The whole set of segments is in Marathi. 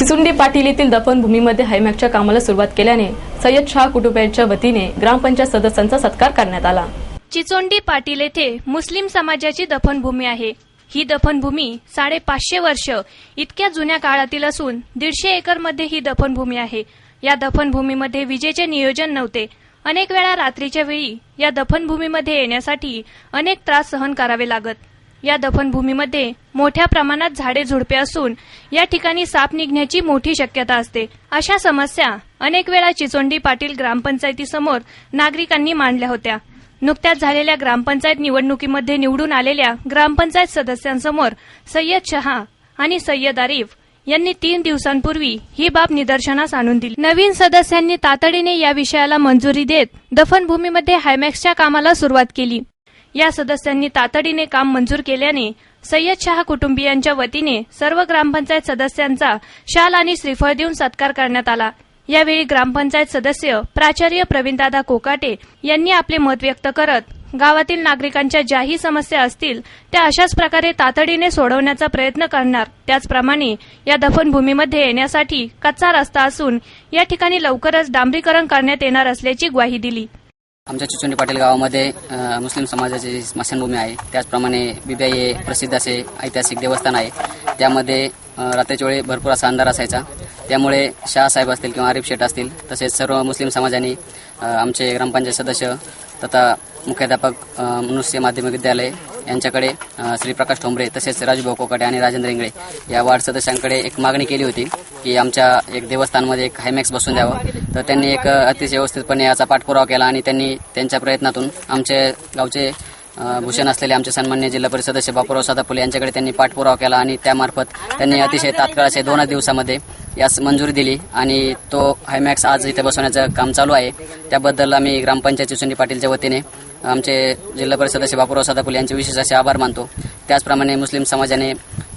चिचुंडी पाटील येथील दफनभूमीमध्ये हायमॅकच्या कामाला सुरुवात केल्याने सय्यद शाह कुटुंबियांच्या वतीने ग्रामपंचायत सदस्यांचा सत्कार करण्यात आला. चिचोंडी पाटील येथे मुस्लिम समाजाची दफनभूमी आहे. ही दफनभूमी साडेपाचशे वर्ष इतक्या जुन्या काळातील असून दीडशे एकरमध्ये ही दफनभूमी आहे. या दफनभूमीमध्ये विजेचे नियोजन नव्हते. अनेक वेळा रात्रीच्या वेळी या दफनभूमीमध्ये येण्यासाठी अनेक त्रास सहन करावे लागत. या दफनभूमीमध्ये मोठ्या प्रमाणात झाडे झुडपे असून या ठिकाणी साप निघण्याची मोठी शक्यता असते. अशा समस्या अनेक वेळा चिचोंडी पाटील ग्रामपंचायतीसमोर नागरिकांनी मांडल्या होत्या. नुकत्याच झालेल्या ग्रामपंचायत निवडणुकीमध्ये निवडून आलेल्या ग्रामपंचायत सदस्यांसमोर सय्यद शहा आणि सय्यद आरिफ यांनी तीन दिवसांपूर्वी ही बाब निदर्शनास आणून दिली. नवीन सदस्यांनी तातडीने या विषयाला मंजुरी देत दफनभूमीमध्ये हायमॅक्सच्या कामाला सुरुवात केली. या सदस्यांनी तातडीने काम मंजूर केल्याने सय्यद शाह कुटुंबियांच्या वतीने सर्व ग्रामपंचायत सदस्यांचा शाल आणि श्रीफळ देऊन सत्कार करण्यात आला. यावेळी ग्रामपंचायत सदस्य प्राचार्य प्रवीणदादा कोकाटे यांनी आपले मत व्यक्त करत गावातील नागरिकांच्या ज्याही समस्या असतील त्या अशाच प्रकारे तातडीने सोडवण्याचा प्रयत्न करणार. त्याचप्रमाणे या दफनभूमीमध्ये येण्यासाठी कच्चा रस्ता असून या ठिकाणी लवकरच डांबरीकरण करण्यात येणार असल्याची ग्वाही दिली. आमच्या चिचोंडी पाटील गावामध्ये मुस्लिम समाजाची स्मशानभूमी आहे त्याचप्रमाणे बीबीआय हे प्रसिद्ध असे ऐतिहासिक देवस्थान आहे. त्यामध्ये रात्रीच्या वेळी भरपूर असा अंधार असायचा. त्यामुळे शाहसाहेब असतील किंवा आरिफ शेठ असतील तसेच सर्व मुस्लिम समाजाने आमचे ग्रामपंचायत सदस्य तथा मुख्याध्यापक मनुष्य माध्यमिक विद्यालय यांच्याकडे श्रीप्रकाश ठोंबरे तसेच राजूभाऊ कोकाटे आणि राजेंद्र इंगळे या वार्ड सदस्यांकडे एक मागणी केली होती की आमच्या एक देवस्थानमध्ये एक हायमॅक्स बसून द्यावं. तर त्यांनी एक अतिशय व्यवस्थितपणे याचा पाठपुरावा केला आणि त्यांनी त्यांच्या प्रयत्नातून आमचे गावचे भूषण असलेले आमचे सन्मान्य जिल्हा परिषद सदस्य बापूराव सादापुले यांच्याकडे त्यांनी पाठपुरावा केला आणि त्यामार्फत त्यांनी अतिशय तात्काळाचे दोनच दिवसामध्ये यास मंजुरी दिली आणि तो हायमॅक्स आज इथे बसवण्याचं काम चालू आहे. त्याबद्दल आम्ही ग्रामपंचायत सुनी पाटीलच्या वतीने आमचे जिल्हा परिषद सदस्य बापूराव सादापुले यांचे विशेष असे आभार मानतो. त्याचप्रमाणे मुस्लिम समाजाने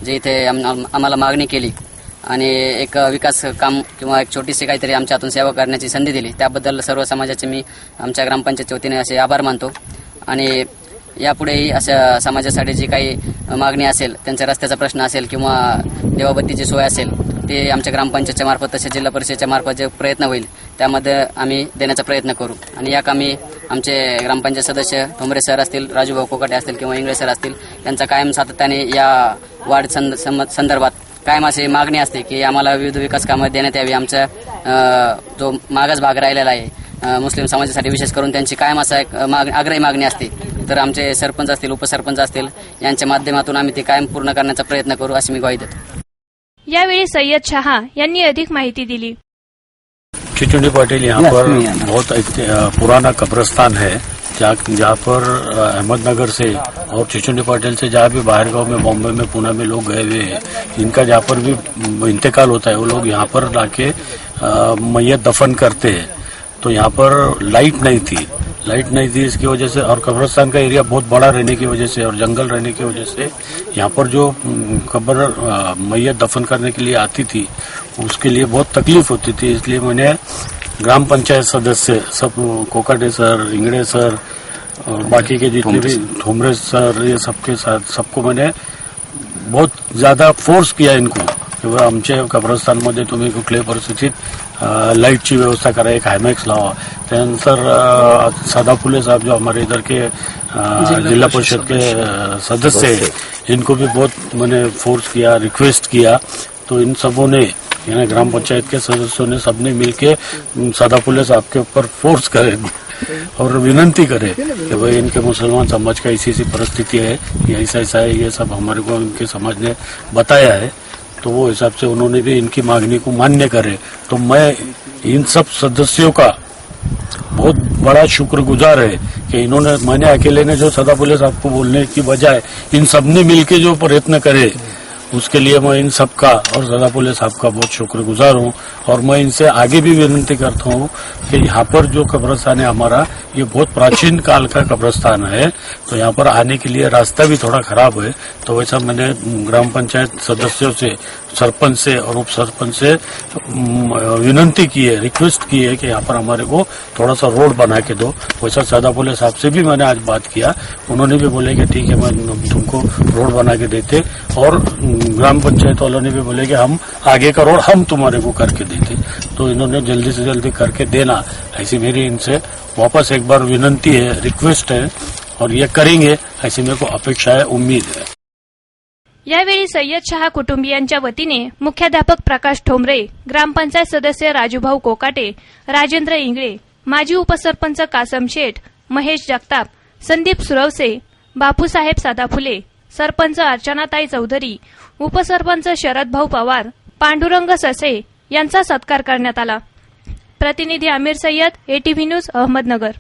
जे इथे आम्हाला मागणी केली आणि एक विकास काम किंवा एक छोटीशी काहीतरी आमच्या हातून सेवा करण्याची संधी दिली त्याबद्दल सर्व समाजाचे मी आमच्या ग्रामपंचायतच्या वतीने असे आभार मानतो. आणि यापुढेही अशा समाजासाठी जी काही मागणी असेल त्यांच्या रस्त्याचा प्रश्न असेल किंवा देवाबत्तीची सोय असेल ते आमच्या ग्रामपंचायतच्या मार्फत तसेच जिल्हा परिषदेच्या मार्फत जे प्रयत्न होईल त्यामध्ये आम्ही देण्याचा प्रयत्न करू. आणि या कामी आमचे ग्रामपंचायत सदस्य ठोंबरे सर असतील राजूभाऊ कोकाटे असतील किंवा इंगळे सर असतील त्यांचा कायम सातत्याने या वाढ संदर्भात कायम अशी मागणी असते की आम्हाला विविध विकास कामं देण्यात यावी. आमचा जो मागास भाग राहिलेला आहे मुस्लिम समाजासाठी विशेष करून त्यांची कायम असा एक माग आग्रही मागणी असते. तर आमचे सरपंच असतील उपसरपंच असतील यांच्या माध्यमातून आम्ही ती कायम पूर्ण करण्याचा प्रयत्न करू अशी मी ग्वाही देतो. यावेळी सय्यद शहा यांनी अधिक माहिती दिली. चिचुंडी पाटिल यहाँ पर बहुत पुराना कब्रस्तान है जहाँ जहाँ पर अहमदनगर से और चिचुंडी पाटिल से जहाँ भी बाहर गाँव में बॉम्बे में पुणे में लोग गए हुए हैं इनका जहाँ पर भी इंतकाल होता है वो लोग यहाँ पर लाके मैयत दफन करते हैं। तो यहाँ पर लाइट नहीं थी लाइट नहीं थी इसकी वजह से और कब्रस्तान का एरिया बहुत बड़ा रहने की वजह से और जंगल रहने की वजह से यहाँ पर जो कब्र अ, मैयत दफन करने के लिए आती थी उसके लिए बहुत तकलीफ़ होती थी। इसलिए मैंने ग्राम पंचायत सदस्य सब कोकाटे सर इंगड़े सर और बाकी के जितने भी ठोमरे सर ये सबके साथ सबको मैंने बहुत ज़्यादा फोर्स किया इनको। की आमच्या कब्रस्तानमध्ये तुम्ही कुठल्याही परिस्थितीत अ, लाईटची व्यवस्था करा एक हायमॅक्स लावा. त्यानंतर सदा फुले साहब जो हमारे इधर के जिला परिषद के सदस्य. हैं इनको भी बहुत मैंने फोर्स किया रिक्वेस्ट किया। तो इन सबों ने यानी ग्राम पंचायत के सदस्यों ने सबने मिलके सदा फुले साहब के ऊपर फोर्स करे और विनंती करे कि भाई इनके मुसलमान समाज का ऐसी ऐसी परिस्थिति है ये ऐसा ऐसा है ये सब हमारे को इनके समाज ने बताया है। तो वो हिसाब से उन्होंने भी इनकी मांगनी को मान्य करे। तो मैं इन सब सदस्यों का बहुत बड़ा शुक्रगुजार है कि इन्होंने, मैंने अकेले ने जो सदा पुलिस आपको बोलने की बजाय इन सबने मिलके जो प्रयत्न करे उसके लिए मैं इन सबका और सदा पुलिस साहब का बहुत शुक्रगुजार हूँ और मैं इनसे आगे भी विनती करता हूँ कि यहाँ पर जो कब्रस्तान है हमारा, ये बहुत प्राचीन काल का कब्रस्तान है। तो यहाँ पर आने के लिए रास्ता भी थोड़ा खराब है। तो वैसा मैंने ग्राम पंचायत सदस्यों से, सरपंच से और उप सरपंच से विनंती की है, रिक्वेस्ट की है कि यहाँ पर हमारे को थोड़ा सा रोड बना के दो। वैसा सदा बोले साहब से भी मैंने आज बात किया। उन्होंने भी बोले कि ठीक है, मैं तुमको रोड बना के देते। और ग्राम पंचायत वालों ने भी बोले कि हम आगे करोड़ हम तुम्हारे को करके देते। तो इन्होंने जल्दी से जल्दी करके देना। ऐसी मेरी इनसे वापस एक बार विनंती है रिक्वेस्ट है और ये करेंगे ऐसी मेरे को अपेक्षा है उम्मीद है। यावेळी सय्यद शहा कुटुंबियांच्या वतीने मुख्याध्यापक प्रकाश ठोंबरे ग्रामपंचायत सदस्य राजूभाऊ कोकाटे राजेंद्र इंगळे माजी उपसरपंच कासम शेठ महेश जगताप संदीप सुरवसे बापूसाहेब सादाफुले सरपंच अर्चनाताई चौधरी उपसरपंच शरदभाऊ पवार पांडुरंग ससे यांचा सत्कार करण्यात आला. प्रतिनिधी आमिर सय्यद एटीव्ही न्यूज अहमदनगर.